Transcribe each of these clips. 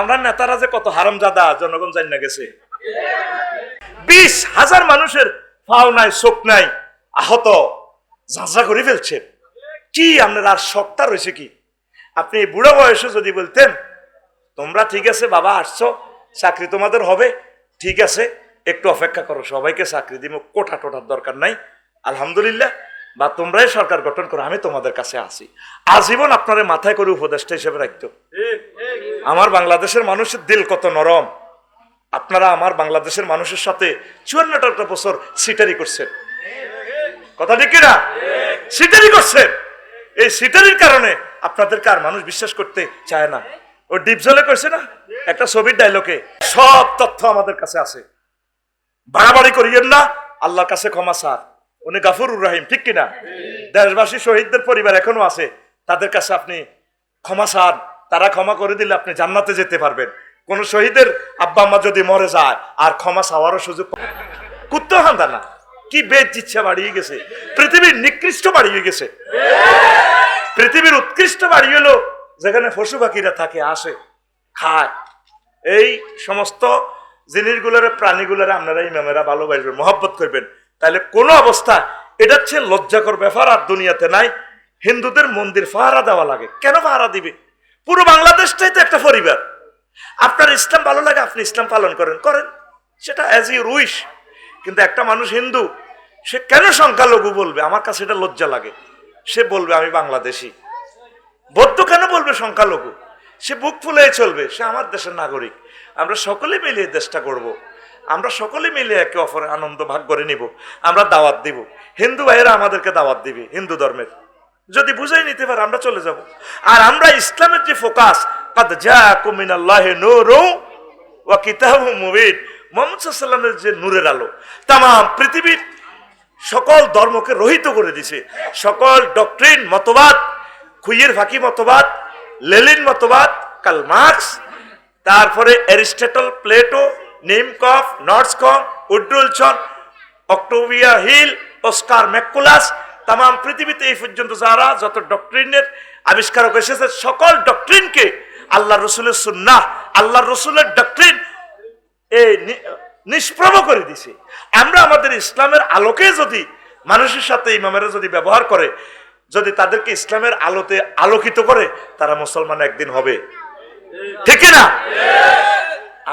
আমরা নেতারা যে কত হারামজাদা, জনগণ জানি না গেছে। বিশ হাজার মানুষের পাও নাই চোখ নাই, আহত ঝাঁঝা করে ফেলছেন কি আপনার আর শক্তা রয়েছে কি? আপনি বুড়ো বয়সে যদি বলতেন, তোমরা ঠিক আছে, বাবা, আসছো, চাকরি তোমাদের হবে, ঠিক আছে, একটু অপেক্ষা করো, সবাইকে চাকরি দিব কোঠা টোটার দরকার নাই। আলহামদুলিল্লাহ বা তোমরাই সরকার গঠন করো, আমি তোমাদের কাছে আসি। আজীবন আপনার মাথায় করে উপদেষ্টা হিসেবে রাখতো আমার বাংলাদেশের মানুষের দিল কত নরম। আপনারা আমার বাংলাদেশের মানুষের সাথে চুয়ান্নটা বছর সিটারি করছেন। কথা ঠিক কিনা? সিটারি করছেন। এই সিটারির কারণে আপনাদেরকে আর মানুষ বিশ্বাস করতে চায় না। ও ডিপজলে করছে না? একটা ছবির ডায়লগে সব তথ্য আমাদের কাছে আছে। বাড়াবাড়ি করিয়েন না, আল্লাহর কাছে ক্ষমা স্যার উনি গাফুরুর রাহিম, ঠিক কিনা? দেশবাসী শহীদদের পরিবার এখনও আছে। তাদের কাছে আপনি ক্ষমা চান। তারা ক্ষমা করে দিলে আপনি জান্নাতে যেতে পারবেন। কোন শহীদের আব্বা আম্মা যদি মরে যায়, আর ক্ষমা চাওয়ারও সুযোগ কুত্ত হান্দা না। কি বেদ ইচ্ছা বাড়িয়ে গেছে। পৃথিবীর নিকৃষ্ট বাড়িয়ে গেছে। পৃথিবীর উৎকৃষ্ট বাড়ি হলো যেখানে পশু পাখিরা থাকে, আসে, খায়। এই সমস্ত জিনিসগুলোর, প্রাণীগুলোর আপনারা ইমামেরা ভালোবাসবেন, মহব্বত করবেন। তাহলে কোনো অবস্থা, এটা হচ্ছে লজ্জাকর ব্যাপার, আর দুনিয়াতে নাই। হিন্দুদের মন্দির ফাহারা দেওয়া লাগে। কেন ফাহারা দিবে? পুরো বাংলাদেশটাই তো একটা পরিবার। আপনার ইসলাম ভালো লাগে, আপনি ইসলাম পালন করেন করেন। সেটা অ্যাজ ইউ উইশ কিন্তু একটা মানুষ হিন্দু, সে কেন সংখ্যালঘু বলবে? আমার কাছে এটা লজ্জা লাগে। সে বলবে, আমি বাংলাদেশি। বৌদ্ধ কেন বলবে সংখ্যালঘু? সে বুক ফুলে চলবে, সে আমার দেশের নাগরিক। আমরা সকলে মিলে এই দেশটা করব। আমরা সকলে মিলে একে অপরের আনন্দ ভাগ করে নিব, আমরা দাওয়াত দিব। হিন্দু ভাইয়েরা আমাদেরকে দাওয়াত দিবে, হিন্দু ধর্মের। যদি বুঝাই নিতে পারে, আমরা চলে যাব। আর আমরা ইসলামের যে ফোকাস, কাদ যা কুমিনাল্লাহ নূরু ওয়া কিতাবুম মুবিন মোহাম্মদ সাল্লামের যে নূরের আলো তাম পৃথিবীর সকল ধর্মকে রহিত করে দিছে। সকল ডক্ট্রিন মতবাদ, খুইয়ের ফাঁকি মতবাদ, লেলিন মতবাদ, কাল মার্কস, তারপরে Aristotle, Plato Nimkoff নর্সকম Woodrow Wilson Octavia Hill Oscar ম্যাকুলাস তাম পৃথিবীতে এই পর্যন্ত যারা যত ডক্ট্রিনের আবিষ্কারক এসেছে, সকল ডক্ট্রিনকে আল্লাহ রসুলের সুন্নাহ আল্লাহ রসুলের ডক্ট্রিন এই নি- নিষ্প্রভ করে দিছে। আমরা আমাদের ইসলামের আলোকে যদি মানুষের সাথে ইমামেরা যদি ব্যবহার করে, যদি তাদেরকে ইসলামের আলোতে আলোকিত করে, তারা মুসলমান একদিন হবে। ঠিক না?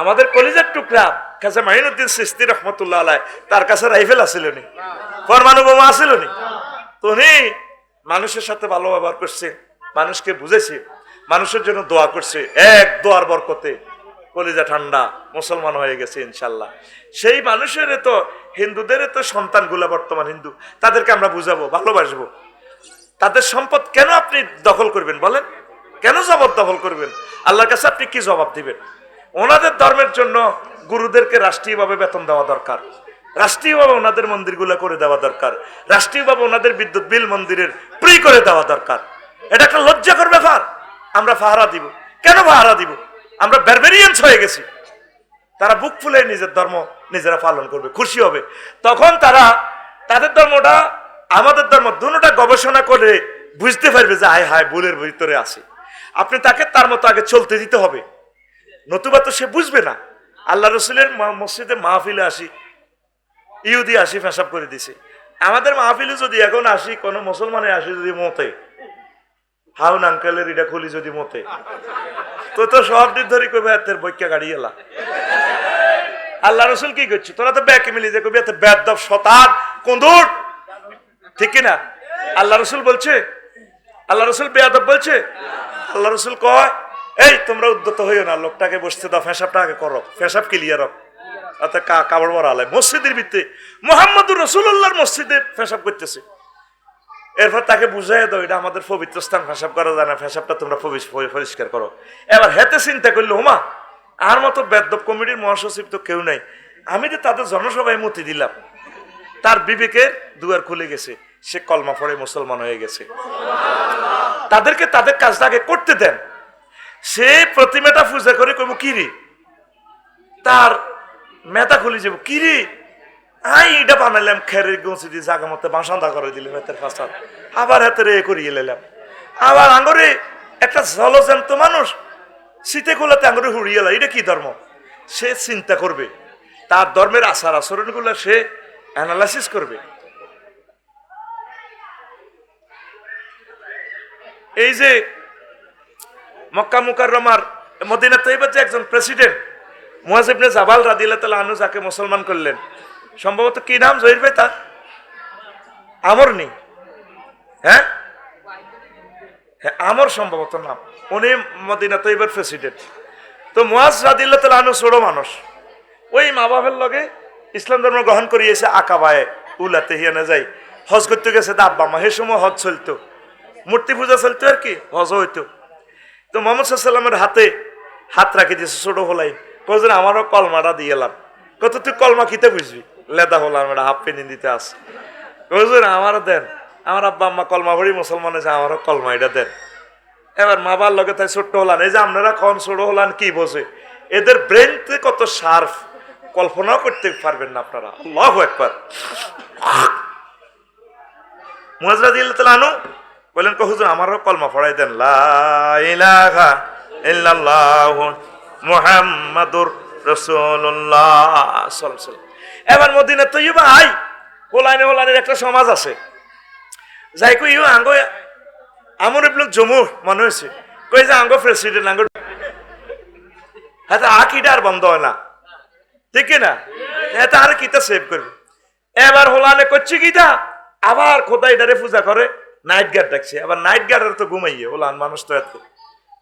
আমাদের কলিজার টুকরা কাছে মাহিনুদ্দিন সিস্তি রহমতুল্লাহ আলাই তার কাছে রাইফেল আসিল নি। পরমাণু বোমা আসিল নি। উনি মানুষের সাথে ভালো ব্যবহার করছে, মানুষকে বুঝেছে, মানুষের জন্য দোয়া করছে, এক দোয়ার বরকতে। কলিজা ঠান্ডা, মুসলমান হয়ে গেছে ইনশাল্লাহ। সেই মানুষের তো, হিন্দুদের তো সন্তানগুলো বর্তমান হিন্দু, তাদেরকে আমরা বুঝাবো, ভালোবাসবো। তাদের সম্পদ কেন আপনি দখল করবেন বলেন? কেন জবাব দখল করবেন? আল্লাহর কাছে আপনি কি জবাব দিবেন? ওনাদের ধর্মের জন্য গুরুদেরকে রাষ্ট্রীয়ভাবে বেতন দেওয়া দরকার। রাষ্ট্রীয়ভাবে ওনাদের মন্দিরগুলো করে দেওয়া দরকার। রাষ্ট্রীয়ভাবে ওনাদের বিদ্যুৎ বিল মন্দিরের ফ্রি করে দেওয়া দরকার। এটা একটা লজ্জাকর ব্যাপার। আমরা পাহারা দিব। কেন পাহারা দিব? আমরা ব্যারবেরিয়ান্স হয়ে গেছি। তারা বুক ফুলে নিজের ধর্ম নিজেরা পালন করবে, খুশি হবে। তখন তারা তাদের ধর্মটা, আমাদের ধর্ম দুটা গবেষণা করে বুঝতে পারবে যে হায় হায় ভুলের ভিতরে আছে। আপনি তাকে তার মতো আগে চলতে দিতে হবে। নতুবা তো সে বুঝবে না। আল্লাহ রসুলের মসজিদে মাহফিলে আসি, ইহুদি আসি ফেসাব করে দিছে। আমাদের মাহফিলে যদি এখন আসি, কোনো মুসলমানে আসি যদি মতে হাউন আঙ্কেলের এটা খুলি যদি মতে, তো তো সব দিন ধরে কইবে এতের বৈক্যা গাড়ি এলা। আল্লাহ রসুল কি করছে? তোরা তো ব্যাকে মিলি যে কবি এত বেদব শতান, কন্দুর। ঠিক কিনা? আল্লাহ রসুল বলছে? আল্লাহ রসুল বেয়াদব বলছে? আল্লাহ রসুল কয় এই, তোমরা উদ্যত হইও না, লোকটাকে বসতে দাও ফেসাবটা আগে করো ফেসাব ক্লিয়ার হোক। অর্থাৎ কা- কাপড় বড় আলাই মসজিদের ভিত্তি, মোহাম্মদুর রসুল্লাহর মসজিদে ফেসাব করতেছে। এরপর তাকে বুঝাই দাও, এটা আমাদের পবিত্র স্থান ফেসাব করা যায় না ফেসাবটা তোমরা পরিষ্কার করো। এবার হেতে চিন্তা করল হোমা আর মতো বেদ্যপ কমিটির মহাসচিব তো কেউ নাই। আমি যে তাদের জনসভায় মতি দিলাম, তার বিবেকের দুয়ার খুলে গেছে। সে কলমা পড়ে মুসলমান হয়ে গেছে। তাদেরকে তাদের কাজটাকে করতে দেন। সে প্রতিমাটা পূজা করে কইব কিরি তার মেতা খুলে যাব। কিরি আই, এটা বানাইলাম খেরের গুঁচি দিয়ে জাগা মতো বাসান্দা করে দিলাম হাতের ফাঁসাদ আবার হাতের এ করিয়ে নিলাম। আবার আঙ্গরে একটা জলজান্ত মানুষ শীতে খোলাতে আঙুরে হুড়িয়ে এলা এটা কি ধর্ম? সে চিন্তা করবে। তার ধর্মের আচার আচরণগুলো সে অ্যানালাইসিস করবে। এই যে মক্কা মুকাররমার মদিনা তৈবার যে একজন প্রেসিডেন্ট মুয়াজিবনে জাবাল রাদিল্লাহ তালা আনু যাকে মুসলমান করলেন, সম্ভবত কি নাম? জহির ভাই তার? আমর নেই। হ্যাঁ? হ্যাঁ আমর সম্ভবত নাম। উনি মদিনা তৈবার প্রেসিডেন্ট তো মুয়াজ রাদিল্লাহ তালা আনু ছোড়ো মানুষ। ওই মা বাপের লগে ইসলাম ধর্ম গ্রহণ করিয়েছে আকাবায় উলাতে হিয়ানে যাই। হজ করতে গেছে, দাব্বা মা। হে সময় হজ চলতো। মূর্তি পূজা চলতো আর কি? হজ হইতো। তো মোহাম্মদ সাল্লামের হাতে হাত রাখি দিয়েছে ছোট হলাই কজন আমারও কলমাটা দিয়ে এলাম। কত তুই কলমা খেতে বুঝবি? লেদা হলাম এটা হাফ পেনি দিতে আস কজন আমারও দেন। আমার আব্বা আম্মা কলমা ভরি মুসলমান আছে আমারও কলমা এটা দেন। এবার মা বাবার লগে তাই ছোট্ট হলান। এই যে আপনারা কন ছোট হলান কি বোঝে? এদের ব্রেনতে কত শার্প কল্পনাও করতে পারবেন না আপনারা। আল্লাহ একবার মুহাজরা দিয়ে আনু বললেন কহুজুর আমারও কলমা পড়াই দেন। মুহাম্মাদুর ওয়াসাল্লাম। এবার মদিনা তৈবা আই হোলাইনে হোলাইনের একটা সমাজ আছে। যাই কই আঙ্গ, আমর ইবলুক জমু মনে হয়েছে। কই যে আঙ্গ প্রেসিডেন্ট আঙ্গ হ্যাঁ তা আকিটা আর বন্ধ হয় না। ঠিক না হ্যাঁ তা আর কিতা সেভ করবে। এবার হোলানে করছে কিটা আবার খোদা এটারে পূজা করে। নাইট গার্ড ডাকছে। আবার নাইট গার্ডের তো ঘুমাইয়ে হোলান মানুষ তো এত।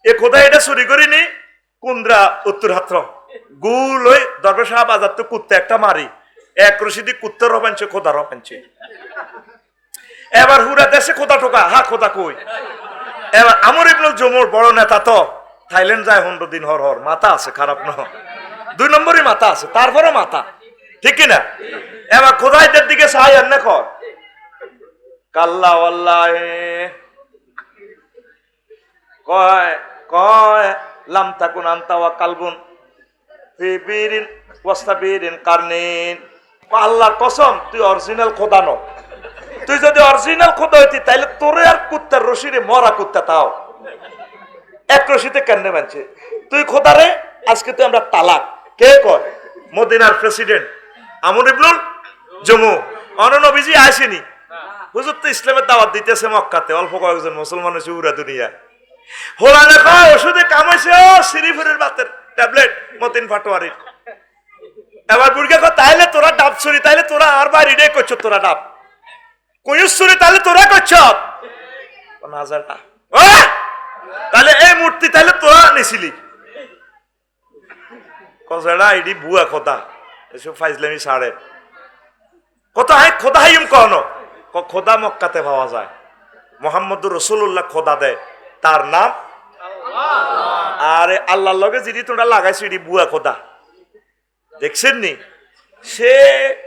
এ খোদা এটা চুরি করিনি? কুন্দ্রা, উত্তর হাত্র। গুল ওই দরবার সাহেব আজাদ তো কুত্তে একটা মারি। এক রশিদি কুত্তের রবাঞ্ছে খোদা রবাঞ্ছে এবার হুরা দেশে খোদা টোকা হা, খোদা কই? এবার আমর ইবনুল জমুর বড় নেতা তো, থাইল্যান্ড যায় হন্ড দিন হর হর। মাথা আছে, খারাপ ন দুই নম্বরই মাথা আছে তারপরে মাথা। ঠিক কি না এবার খোদাইদের দিকে সাহায্য এনে কর। কাল্লা ওয়াল্লাহে। কয় কয়, লাম তাকুন আন্তা ওয়া কালবুন বীরিন ওয়াস্তাবিরিন কারনিন। আল্লাহর কসম, তুই অরিজিনাল খোদা ন তুই যদি অরিজিনাল খোদা হইতি, তাইলে তোরে আর কুত্তার রশিরে মরা কুত্তা তাও। এক রশিতে কেন মানছে তুই খোদারে আজকে তুই আমরা তালাক। কে কয়? মদিনার প্রেসিডেন্ট আমর ইবনুল জমু। অননবীজি আসেনি। হুজুর তো ইসলামের দাওয়াত দিতেছে মক্কাতে, অল্প কয়েকজন মুসলমান হচ্ছে উড়া দুনিয়া। হোলা লেখা ওষুধে কামাইছে ও সিরিফুরের বাতের ট্যাবলেট, মতিন ফাটোয়ারির এবার বুড়কে কয়, তাইলে তোরা ডাব ছুরি, তাইলে তোরা আর বাড়ি রে করছ, তোরা ডাব। কয়ুস ছুরি, তাইলে তোরা করছ। হাজারটা তাহলে এই মূর্তি তাইলে তোরা নিছিলি। কজেড়া এডি বুয়া খোদা, এসব ফাইজলামি সাড়ে কথা হাই খোদা হাইম কহনো ক খোদা মক্কাতে পাওয়া যায়। মোহাম্মদুর রসুল্লাহ খোদা দেয়। তার নাম? আরে আল্লাহর লগে যদি তোমরা লাগাইছো এটি বুয়া খোদা। দেখছেন নি? সে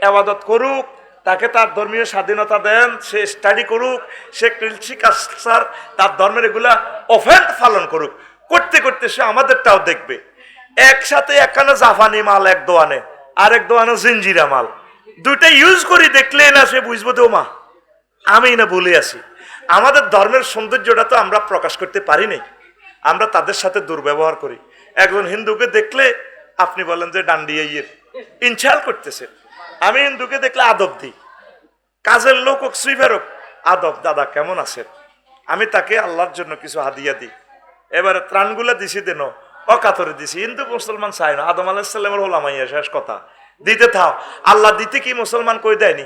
আবাদত করুক তাকে তার ধর্মীয় স্বাধীনতা দেন সে স্টাডি করুক সে কৃষি কালচার তার ধর্মের এগুলা অফেন্ট পালন করুক। করতে করতে সে আমাদেরটাও দেখবে। একসাথে একখানে জাফানি মাল এক দোয়ানে। আর এক দোয়ানে জিঞ্জিরা মাল। দুইটা ইউজ করি দেখলে না সে বুঝব তো মা আমি না বলে আছি। আমাদের ধর্মের সৌন্দর্যটা তো আমরা প্রকাশ করতে পারি নাই। আমরা তাদের সাথে দুর্ব্যবহার করি। একজন হিন্দুকে দেখলে আপনি বলেন যে ডান্ডিয়া ইয়ের ইনশাল করতেছেন আমি হিন্দুকে দেখলে আদব দিই। কাজের লোক হোক শ্রীফের হোক, আদব, দাদা কেমন আছেন? আমি তাকে আল্লাহর জন্য কিছু হাদিয়া দিই। এবারে ত্রাণগুলা দিছি দেন, অকাতরে দিছি। হিন্দু মুসলমান চাই না। আদম আলাহিসাল্লামের হলামাইয়া শেষ কথা। দিতে থাও। আল্লাহ দিতে কি মুসলমান কই দেয়নি?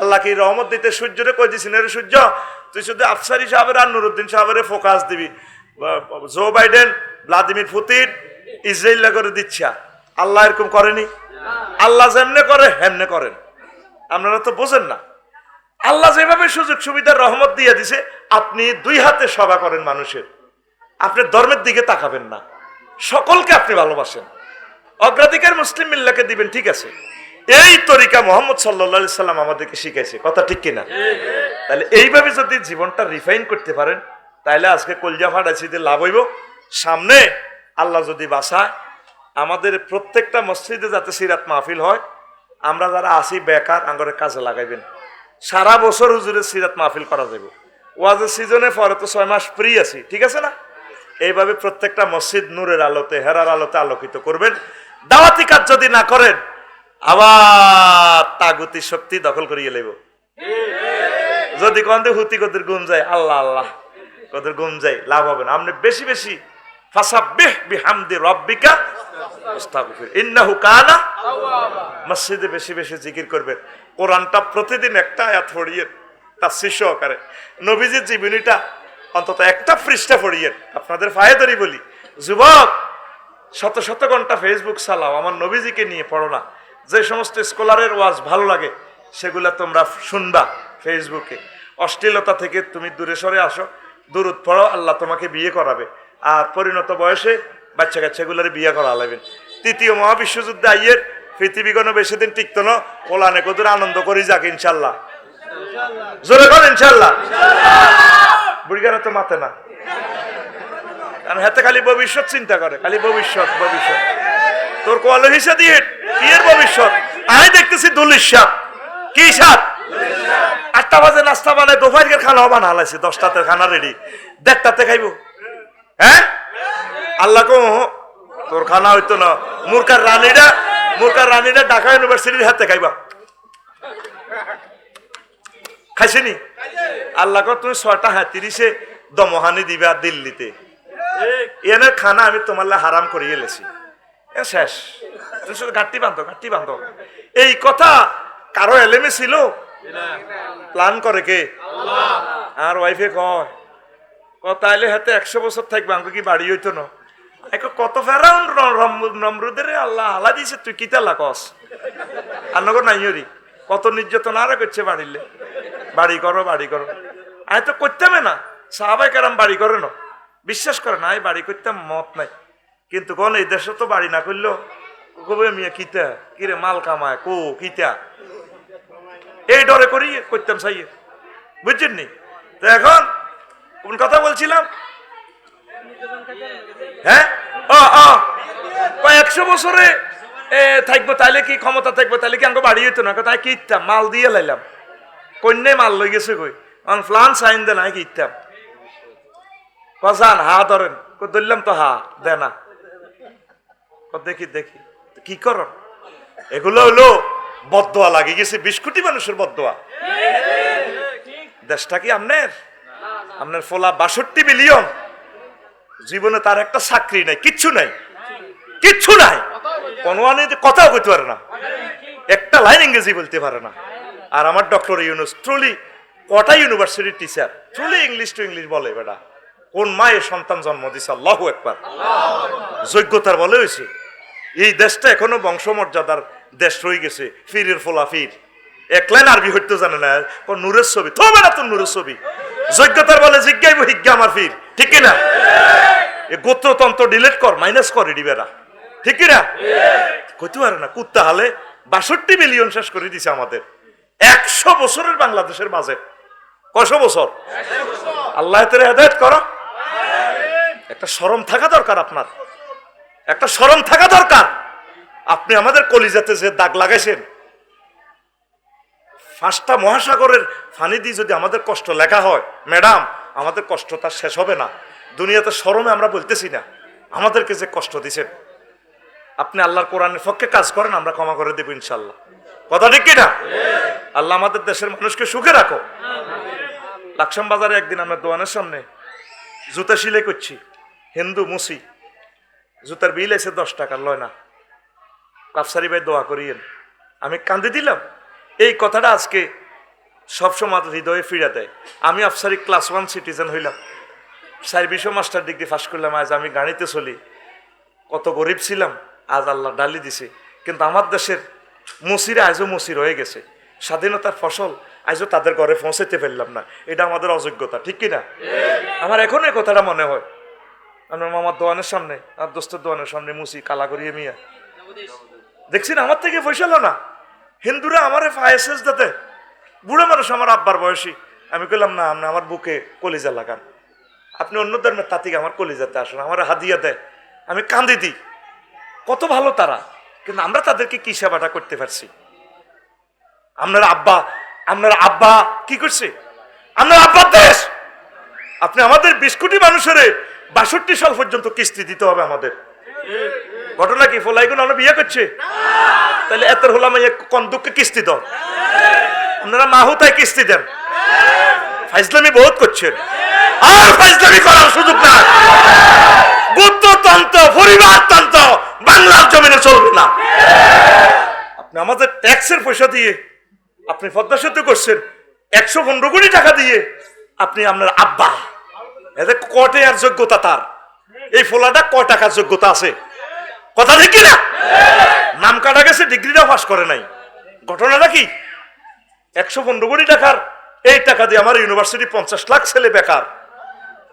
আল্লাহ কি রহমত দিতে সূর্যরে কই দিছি না রে সূর্য, তুই শুধু আফসারি সাহেবের আর নুরুদ্দিন সাহেবের ফোকাস দিবি। Joe Biden, Vladimir Putin Israel করে দিচ্ছা। আল্লাহ এরকম করেনি। আল্লাহ যেমনে করে, হেমনে করেন। আপনারা তো বোঝেন না। আল্লাহ যেভাবে সুযোগ সুবিধার রহমত দিয়ে দিছে, আপনি দুই হাতে সভা করেন মানুষের। আপনি ধর্মের দিকে তাকাবেন না। সকলকে আপনি ভালোবাসেন। অগ্রাধিকার মুসলিম মিল্লাকে দিবেন, ঠিক আছে। এই তরিকা মোহাম্মদ সাল্লা সাল্লাম আমাদেরকে শিখাইছে। কথা ঠিক কিনা? তাহলে এইভাবে যদি জীবনটা রিফাইন করতে পারেন, তাহলে আজকে কলজা ফাটাইছি যে লাভ হইব। সামনে আল্লাহ যদি বাসায়, আমাদের প্রত্যেকটা মসজিদে যাতে সিরাত মাহফিল হয়, আমরা যারা আসি বেকার আঙ্গরের কাজে লাগাইবেন। সারা বছর হুজুরের সিরাত মাহফিল করা যাবে ওয়াজের সিজনে পরে তো ছয় মাস ফ্রি আছি, ঠিক আছে না? এইভাবে প্রত্যেকটা মসজিদ নূরের আলোতে, হেরার আলোতে আলোকিত করবেন। দাওয়াতি কাজ যদি না করেন আবার তাগুতি শক্তি দখল করিয়ে লেব যদি কন্দে হুতি কদের গুম যায়, আল্লাহ আল্লাহ কদের গুম যায়, লাভ হবে না। আপনি বেশি বেশি রব্বিকা মসজিদে বেশি বেশি জিকির করবেন প্রতিদিন একটা নবীজির অন্তত একটা পৃষ্ঠা আপনাদের ফায়দারি বলি, যুবক, শত শত ঘণ্টা ফেসবুক চালাও, আমার নবীজিকে নিয়ে পড়ো না। যে সমস্ত স্কলারের ওয়াজ ভালো লাগে, সেগুলা তোমরা শুনবা ফেসবুকে। অশ্লীলতা থেকে তুমি দূরে সরে আসো দূরত পড়ো, আল্লাহ তোমাকে বিয়ে করাবে। আর পরিণত বয়সে বাচ্চা কাচ্চাগুলোর বিয়ে করা লাগবেন তৃতীয় মহাবিশ্বযুদ্ধে আইয়ের পৃথিবীগণ বেশি দিন টিকতো না, কোলানে কদুর আনন্দ করি যাক ইনশাল্লাহ। জোরে কর ইনশাল্লাহ। বুড়িগারা তো মাতে না। কারণ হাতে খালি ভবিষ্যৎ চিন্তা করে, খালি ভবিষ্যৎ ভবিষ্যৎ। তোর কোয়ালো হিসা দিয়ে কি এর ভবিষ্যৎ আমি দেখতেছি দুলিশ সাপ। কি সাপ? আটটা বাজে নাস্তা বানায় দুপুরের খানা বানা হালাইছি দশটাতে খানা রেডি দেড়টাতে খাইব। হ্যাঁ? আল্লাহ কো তোর খানা হইতো না। মুরকার রানীরা মুরকার রানীরা ঢাকা ইউনিভার্সিটির হাতে খাইবা। খাইছেনি? আল্লাহ কো তুমি ছয়টা হ্যাঁ তিরিশে দমহানি দিবা দিল্লিতে। এনে খানা আমি তোমার হারাম করিয়ে লেছি। এ শেষ। শুধু ঘাটতি বান্ধব ঘাটতি বান্ধব এই কথা কারও এলেমে ছিল? প্ল্যান করে কে? আর ওয়াইফে কয় তাইলে হাতে একশো বছর থাকবে, আমাকে কি বাড়ি হইতো না? এক কত ফেরাউন নমরুদের আল্লাহ হালা দিছে, তুই কিতা লাকস আর নগর নাই কত নির্যাতন আরও করছে বাড়িলে। বাড়ি করো বাড়ি করো। আমি তো করতামে না সাহাবাই কারাম বাড়ি করে না। বিশ্বাস করে না আমি বাড়ি করতাম, মত নাই। কিন্তু কোন, এই দেশে তো বাড়ি না করল কবে মিয়া কিতা? কিরে মাল কামায়? কো, কিতা? এই ডরে করি, করতাম সাইয়ে। বুঝছেন নি? তো এখন কোন কথা বলছিলাম? হ্যাঁ? কয়েকশো বছরে থাকব তাইলে কি, ক্ষমতা থাকব তাইলে কি আমাকে বাড়ি হইতো না? তাই কি ইত্যাম মাল দিয়ে লাইলাম। কন্যায় মাল লই গেছে কই? অন ফ্লান সাইন দে নাই কি হা ধরেন। ধরলাম তো হা দে না ক দেখি দেখি। কি কর এগুলো হলো বদোয়া লাগে গেছে বিশ কোটি মানুষের বদোয়া। দেশটা কি আপনার আপনার ফোলা বাষট্টি মিলিয়ন। জীবনে তার একটা চাকরি নাই, কিচ্ছু নাই। কিচ্ছু নাই। কোনো কথাও কইতে পারে না। একটা লাইন ইংরেজি বলতে পারে না। আর আমার ডক্টর ইউনুস ট্রুলি কটা ইউনিভার্সিটির teacher truly English to English বলে বেটা। কোন মায়ের সন্তান জন্ম দিছে? আল্লাহ একবার যোগ্যতার বলে হয়েছে। এই দেশটা এখনও বংশমর্যাদার দেশ রয়ে গেছে। ফিরের ফোলা ফির। এক লাইন আরবি হইতে জানে না। নূরের ছবি। তো না তোর নূরের ছবি। যোগ্যতার বলে জিজ্ঞাইব, হিজ্ঞা আমার ফির। ঠিক না এ গোত্রতন্ত্র ডিলিট কর, মাইনাস করে দিবেরা ঠিক না কইতে পারে না, কুত্তা হালে বাষট্টি মিলিয়ন শেষ করে দিছে আমাদের। একশো বছরের বাংলাদেশের বাজেট কশো বছর? আল্লাহ তেরে হেদায়ত করো। একটা শরম থাকা দরকার আপনার। একটা শরম থাকা দরকার। আপনি আমাদের কলিজাতে যে দাগ লাগাইছেন পাঁচটা মহাসাগরের ফানি দিয়ে যদি আমাদের কষ্ট লেখা হয় ম্যাডাম আমাদের কষ্ট তার শেষ হবে না। দুনিয়াতে শরমে আমরা বলতেছি না আমাদেরকে যে কষ্ট দিছেন। আপনি আল্লাহর কোরআনের পক্ষে কাজ করেন আমরা ক্ষমা করে দেবো ইনশাল্লাহ। কথা ঠিক কিনা আল্লাহ আমাদের দেশের মানুষকে সুখে রাখো। লাকসাম বাজারে একদিন আমরা দোয়ানের সামনে জুতা সিলাই করছি। হিন্দু মুসি, জুতার বিল এসে দশ টাকা, লয় না। কাপসারি ভাই দোয়া করিয়েন। আমি কান্দে দিলাম। এই কথাটা আজকে সবসময় হৃদয়ে ফিরে দেয়। আমি আফসারি ক্লাস ওয়ান সিটিজেন হইলাম। সার্ভিস মাস্টার ডিগ্রি পাস করলাম। আজ আমি গাড়িতে চলি। কত গরিব ছিলাম, আজ আল্লাহ ডালি দিছে। কিন্তু আমার দেশের মুসিরা আজও মুসি রয়ে গেছে। স্বাধীনতার ফসল আজও তাদের ঘরে পৌঁছাতে ফেললাম না। এটা আমাদের অযোগ্যতা, ঠিক কিনা আমার এখন এই কথাটা মনে হয়। আমার মামার দোয়ানের সামনে, আর দোস্তের দোয়ানের সামনে মুসি কালা করিয়ে মিয়া। দেখছি না, আমার থেকে পয়সা না। হিন্দুরা আমার ফায়াসেস দাতে, বুড়ো মানুষ আমার আব্বার বয়সী। আমি কইলাম, না, আপনি আমার বুকে কলিজা লাগান। আপনি অন্য ধর্মের তাতিকে আমার কলিজাতে আসুন, আমার হাদিয়া দেয় আমি কান্দি দিই। কত ভালো তারা, কিন্তু আমরা তাদেরকে কি সেবাটা করতে পারছি? আপনার আব্বা আপনার আব্বা কি করছে? আপনার আব্বার দেশ! আপনি আমাদের বিশ কোটি মানুষের বাষট্টি সাল পর্যন্ত কিস্তি দিতে হবে আমাদের। ঘটনা কি? ফলাইগুলো আমরা বিয়ে করছে? তাহলে এত হলাম কন্দুককে কিস্তি দাও। আপনারা মাহুতায় কিস্তি দেন। ফাইজলামি বহুত করছেন আর ফাইজলামি করার সুযোগ না বুদ্ধতন্ত্র পরিবারতন্ত্র বাংলার জমিনে চলবে না। আপনি আমাদের ট্যাক্সের পয়সা দিয়ে আপনি পদ্মা সেতু করছেন। একশো পনেরো কোটি টাকা দিয়ে আপনি আপনার আব্বা। এতে কটে আর যোগ্যতা তার। এই ফোলাটা ক টাকার যোগ্যতা আছে? কথা দেখি না নাম কাটা গেছে ডিগ্রিটা পাস করে নাই। ঘটনাটা কি? একশো পনেরো কোটি টাকার, এই টাকা দিয়ে আমার ইউনিভার্সিটি পঞ্চাশ লাখ ছেলে বেকার।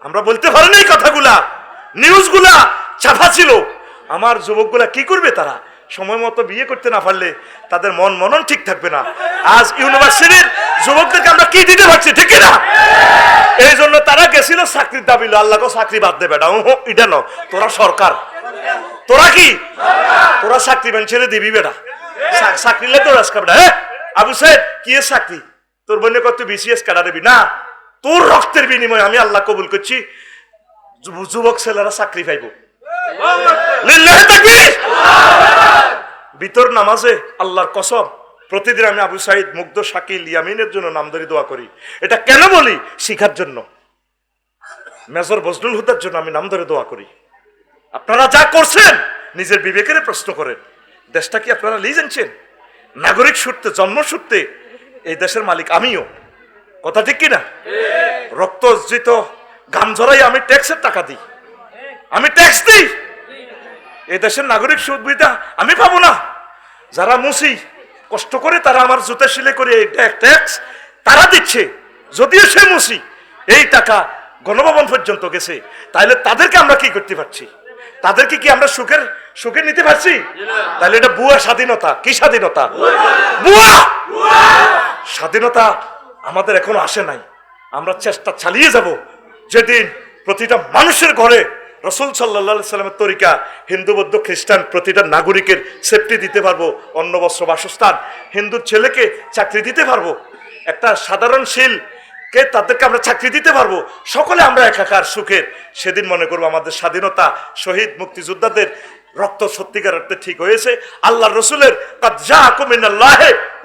আমরা বলতে পারেন এই কথাগুলা। নিউজগুলা চাপা ছিল। আমার যুবকগুলা কি করবে তারা? সময় মতো বিয়ে করতে না পারলে তাদের মন মনন ঠিক থাকবে না। আজ ইউনিভার্সিটির যুবকদেরকে আমরা কি দিতে পারছি ঠিক না এই জন্য তারা গেছিল চাকরির দাবি লো, আল্লাহকে চাকরি বাদ দেবে না এটা ন তোরা সরকার। তোরা কি? তোরা চাকরি মান ছেড়ে দিবি বেটা। চাকরি লে তোর আজকে বেটা হ্যাঁ? আবু সাহেব কি চাকরি? তোর বোনের কত বিসিএস কাটা দিবি? না তোর রক্তের বিনিময়ে আমি আল্লাহ কবুল করছি যুব- যুবক ছেলেরা চাকরি পাইব। তাকবীর ভিতর নামাজে আল্লাহর কসম প্রতিদিন আমি আবু সাইদ মুগ্ধ শাকিল ইয়ামিনের জন্য নামদারি দোয়া করি। এটা কেন বলি? শিখার জন্য। মেজর বজলুল হুদার জন্য আমি নাম ধরে দোয়া করি। আপনারা যা করছেন নিজের বিবেকের প্রশ্ন করেন। দেশটা কি আপনারা লিয়ে জানছেন নাগরিক সূত্রে জন্ম সূত্রে এই দেশের মালিক আমিও। কথা ঠিক কিনা? রক্ত অর্জিত গাম ঝরাই আমি ট্যাক্সের টাকা দিই। আমি ট্যাক্স দিই। এই দেশের নাগরিক সুবিধা আমি পাবো না। যারা মুসি, কষ্ট করে তারা আমার জুতা সিলে করে ট্যাক্স তারা দিচ্ছে। যদিও সে মুসি, এই টাকা গণভবন পর্যন্ত গেছে। তাহলে তাদেরকে আমরা কি করতে পারছি? তাদেরকে কি আমরা সুখের, সুখে নিতে পারছি? তাহলে এটা বুয়া স্বাধীনতা। কি স্বাধীনতা? বুয়া! স্বাধীনতা আমাদের এখনও আসে নাই। আমরা চেষ্টা চালিয়ে যাব। যেদিন প্রতিটা মানুষের ঘরে রসুল সাল্লা সাল্লামের তরিকা হিন্দু বৌদ্ধ খ্রিস্টান প্রতিটা নাগরিকের সেফটি দিতে পারব অন্ন বস্ত্র বাসস্থান। হিন্দুর ছেলেকে চাকরি দিতে পারব। একটা সাধারণ শিল কে তাদেরকে আমরা চাকরি দিতে পারব। সকলে আমরা একাকার সুখের। সেদিন মনে করব আমাদের স্বাধীনতা শহীদ মুক্তিযোদ্ধাদের রক্ত সত্যিকার অর্থে ঠিক হয়েছে। আল্লাহ রসুলের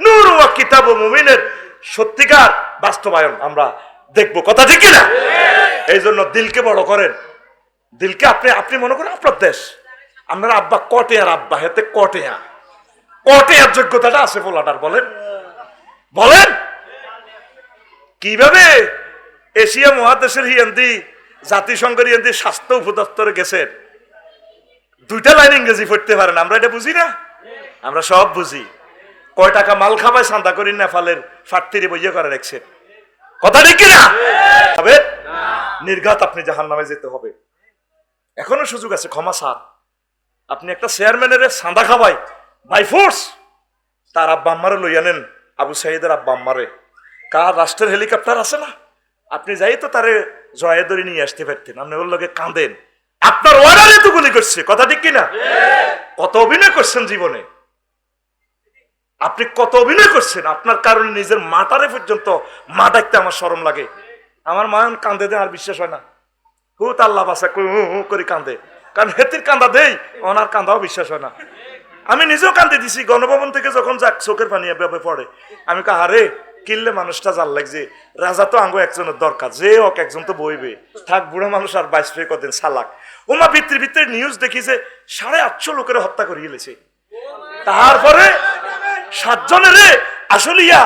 নূর ওয়া কিতাব মুমিনের সত্যিকার বাস্তবায়ন আমরা দেখব। কথা ঠিক না এই জন্য দিলকে বড় করেন। দিলকে আপনি আপনি মনে করেন আপনার দেশ? আপনার আব্বা কটেয়ার আব্বা হেতে কটেয়া। কটেয়ার যোগ্যতাটা আছে পোলাটার বলেন। বলেন। কীভাবে এশিয়া মহাদেশের হিয়ান্দি জাতিসংঘের হিয়ান্দি স্বাস্থ্য উপদপ্তরে গেছেন দুইটা লাইন ইংরেজি পড়তে পারেন আমরা এটা বুঝি না? আমরা সব বুঝি। কয় টাকা মাল খাবায় সান্দা করি নেপালের ফাটতিরি বইয়ে করে রাখছেন কথা ঠিক কিনা? নির্ঘাত আপনি জাহান নামে যেতে হবে। এখনও সুযোগ আছে, ক্ষমা স্যার আপনি একটা চেয়ারম্যানের সান্দা খাবাই বাই ফোর্স তার আব্বা আম্মারে লইয়া নেন, আবু সাহিদের আব্বা আম্মারে। কার রাষ্ট্রের হেলিকপ্টার আছে না? আপনি যাই তো তারে জয়ে নিয়ে আসতে পারতেন, আপনি ওর লগে কাঁদেন। আপনার ওয়ার্ডারে তো গুলি করছে, কথা ঠিক কিনা? কত অভিনয় করছেন জীবনে? আপনি কত অভিনয় করছেন? আপনার কারণে নিজের মাটারে পর্যন্ত মা ডাকতে আমার সরম লাগে। আমার মা কান্দে দেয়, আর বিশ্বাস হয় না। হুত আল্লাহ বাসা হু করে কান্দে। কারণ হেতির কান্দা দেই, ওনার কান্দাও বিশ্বাস হয় না। আমি নিজেও কান্দে দিছি, গণভবন থেকে যখন যাক, চোখের পানি এভাবে পড়ে। আমি কাহারে কিনলে মানুষটা জাল লাগছে। রাজা তো আঙ্গো একজনের দরকার, যে হোক একজন তো বইবে। থাক, বুড়ো মানুষ আর বাইশ ফে কদিন সালাক ওমা ভিত্তির ভিত্তির নিউজ দেখি যে সাড়ে আটশো লোকের হত্যা করিয়ে গেছে তারপরে সাতজনের আসলিয়া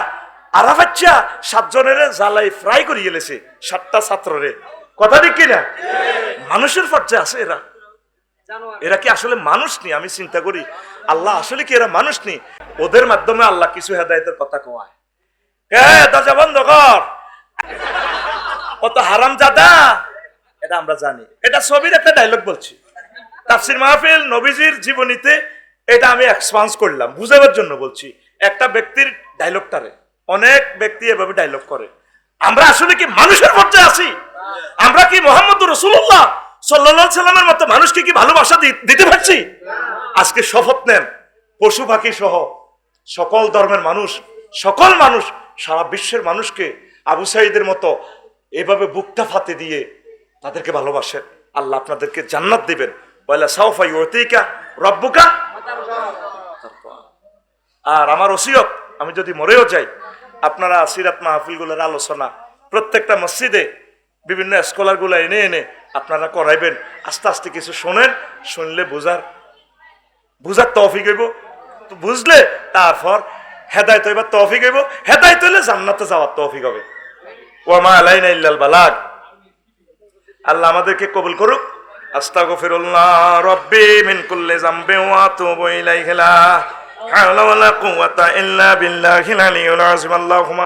আরাফাচ্চা সাতজনের জ্বালাই ফ্রাই করিয়ে গেছে সাতটা ছাত্ররে। কথা ঠিক কিনা? মানুষের পর্যায়ে আছে এরা। এরা কি আসলে মানুষ নি? আমি চিন্তা করি, আল্লাহ আসলে কি এরা মানুষ নি? ওদের মাধ্যমে আল্লাহ কিছু হেদায়তের কথা কয়। কে, দরজা বন্ধ কর। কত হারাম জাদা। এটা আমরা জানি। এটা ছবির একটা ডায়লগ বলছি। তাফসির মাহফিল, নবীজির জীবনীতে এটা আমি এক্সপান্স করলাম। বুঝাবার জন্য বলছি, একটা ব্যক্তির ডায়লগটারে অনেক ব্যক্তি এভাবে ডায়লগ করে। আমরা আসলে কি মানুষের পর্যায়ে আছি? আমরা কি মোহাম্মদ রসুল্লাহ সাল্লাহ সাল্লামের মতো মানুষকে কি ভালোবাসা দিতে পারছি? আজকে শপথ নেন। পশু পাখি সহ সকল ধর্মের মানুষ, সকল মানুষ, সারা বিশ্বের মানুষকে আবু সাইদের মতো এভাবে বুকটা ফাতে দিয়ে তাদেরকে ভালোবাসেন। আল্লাহ আপনাদেরকে জান্নাত দিবেন। বলে সাউফাই ওতিকা রব্বুকা আর আমার ওসিয়ত, আমি যদি মরেও যাই, আপনারা সিরাত মাহফিলগুলোর আলোচনা প্রত্যেকটা মসজিদে বিভিন্ন স্কলারগুলো এনে এনে আপনারা করাইবেন। আস্তে আস্তে কিছু শোনেন, শুনলে বোঝার বুঝার তৌফিক হইব। তো বুঝলে তারপর হেদায়ত হইবার তৌফিক হইব। হেদায়ত হইলে জান্নাতে যাওয়ার তৌফিক হবে। ওয়ামা আলাইনা ইল্লাল বালাগ। আল্লাহ আমাদেরকে কবুল করুক। আস্তাগফিরুল্লাহ রব্বি মিন কুল্লি যামবিন ওয়া আতুবু ইলাইহি লা হাওলা ওয়ালা কুওয়াতা ইল্লা বিল্লাহিল আলিয়্যিল আযীম। আল্লাহুম্মা